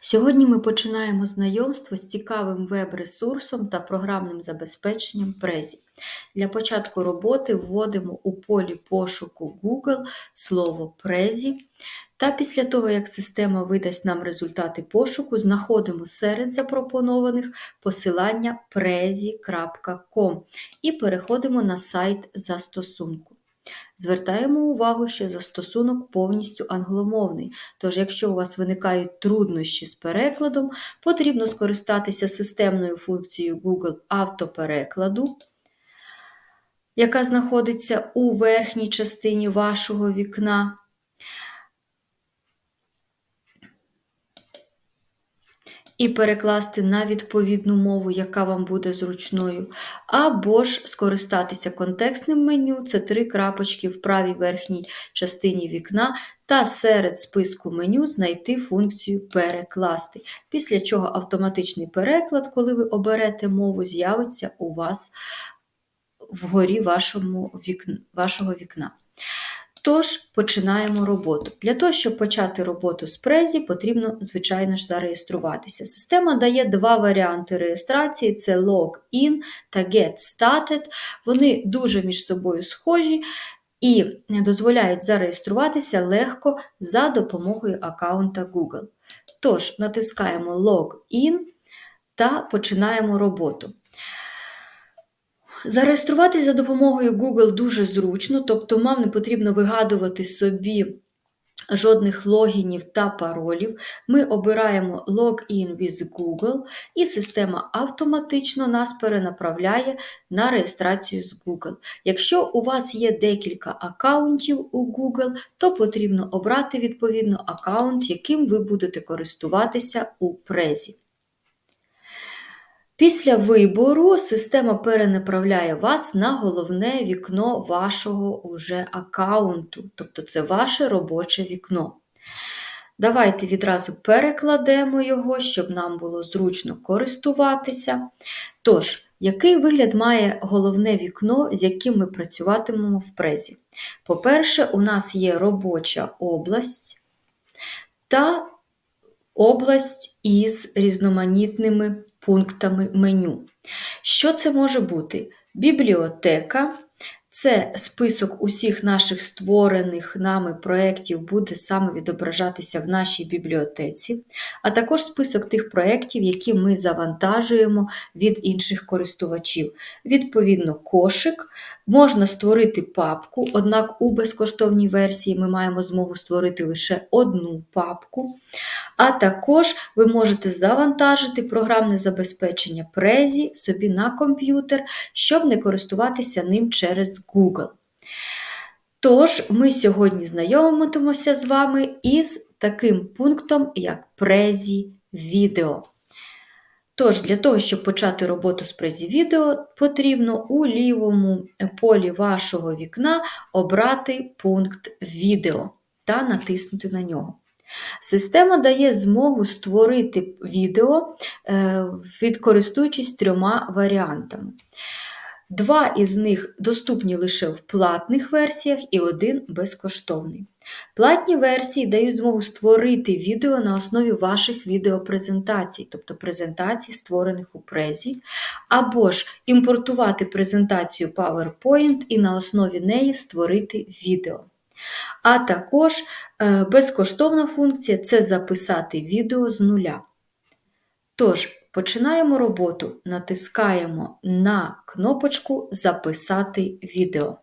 Сьогодні ми починаємо знайомство з цікавим веб-ресурсом та програмним забезпеченням Prezi. Для початку роботи вводимо у полі пошуку Google слово Prezi та після того, як система видасть нам результати пошуку, знаходимо серед запропонованих посилання prezi.com і переходимо на сайт застосунку. Звертаємо увагу, що застосунок повністю англомовний, тож, якщо у вас виникають труднощі з перекладом, потрібно скористатися системною функцією Google автоперекладу, яка знаходиться у верхній частині вашого вікна. І перекласти на відповідну мову, яка вам буде зручною, або ж скористатися контекстним меню це три крапочки в правій верхній частині вікна, та серед списку меню знайти функцію Перекласти. Після чого автоматичний переклад, коли ви оберете мову, з'явиться у вас вгорі вашому вікна, вашого вікна. Тож, починаємо роботу. Для того, щоб почати роботу з Презі, потрібно, звичайно ж, зареєструватися. Система дає два варіанти реєстрації: це Login та Get Started. Вони дуже між собою схожі і дозволяють зареєструватися легко за допомогою аккаунта Google. Тож, натискаємо Login та починаємо роботу. Зареєструватись за допомогою Google дуже зручно, тобто вам не потрібно вигадувати собі жодних логінів та паролів. Ми обираємо Login with Google, і система автоматично нас перенаправляє на реєстрацію з Google. Якщо у вас є декілька аккаунтів у Google, то потрібно обрати відповідно аккаунт, яким ви будете користуватися у презі. Після вибору система перенаправляє вас на головне вікно вашого уже аккаунту, тобто це ваше робоче вікно. Давайте відразу перекладемо його, щоб нам було зручно користуватися. Тож, який вигляд має головне вікно, з яким ми працюватимемо в презі? По-перше, у нас є робоча область та область із різноманітними пунктами меню. Що це може бути? Бібліотека. Це список усіх наших створених нами проєктів буде саме відображатися в нашій бібліотеці, а також список тих проєктів, які ми завантажуємо від інших користувачів. Відповідно, кошик, Можна створити папку, однак у безкоштовній версії ми маємо змогу створити лише одну папку. А також ви можете завантажити програмне забезпечення Prezi собі на комп'ютер, щоб не користуватися ним через Google. Тож, ми сьогодні знайомимося з вами із таким пунктом, як Prezi Video. Тож, для того, щоб почати роботу з презі відео, потрібно у лівому полі вашого вікна обрати пункт відео та натиснути на нього. Система дає змогу створити відео, е, відкористуючись трьома варіантами. Два із них доступні лише в платних версіях і один безкоштовний. Платні версії дають змогу створити відео на основі ваших відеопрезентацій, тобто презентацій, створених у презі, або ж імпортувати презентацію PowerPoint і на основі неї створити відео. А також е, безкоштовна функція це записати відео з нуля. Тож, починаємо роботу, натискаємо на кнопочку Записати відео.